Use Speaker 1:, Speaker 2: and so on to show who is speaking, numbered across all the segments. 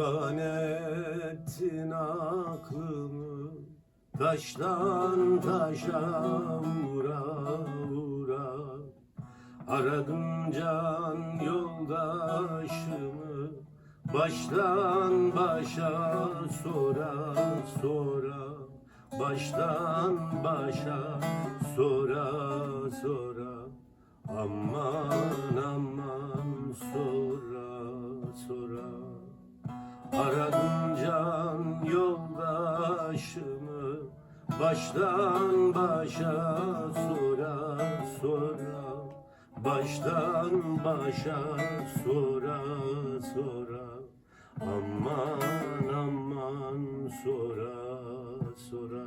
Speaker 1: Kırgan ettin aklımı Taştan taşa vura vura. Aradım can yoldaşımı Baştan başa sonra sonra Baştan başa sonra sonra Aman yoldaşımı Baştan başa sora sora. Baştan başa sora sora. Aman aman sora sora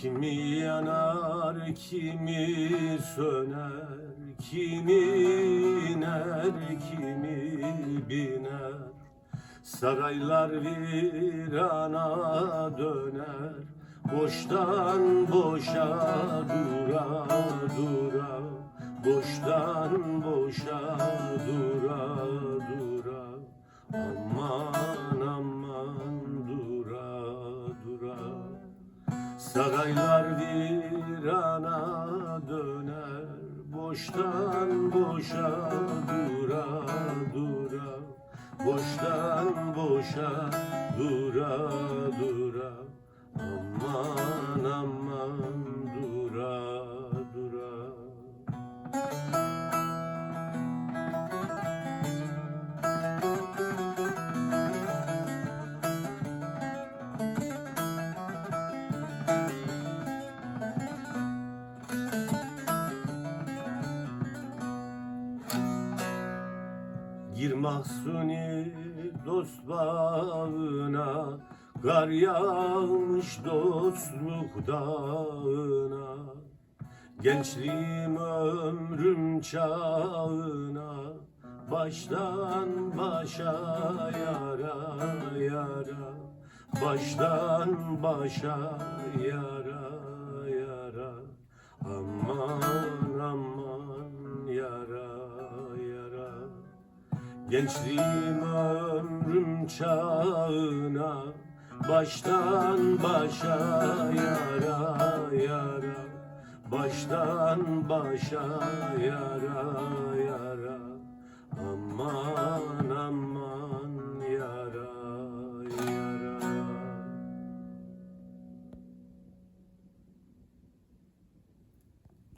Speaker 1: Kimi yanar, kimi söner, kimi iner, kimi biner. Saraylar virana döner, boştan boşa dura dura, boştan boşa dura. Saraylar virana döner Boştan boşa dura dura. Boştan boşa dura dura. Aman Gir mahsuni dost bağına Kar yağmış dostluk dağına. Gençliğim ömrüm çağına Baştan başa yara yara. Baştan başa yara yara. Aman Gençliğim ömrüm çağına Baştan başa yara yara. Baştan başa yara yara. Aman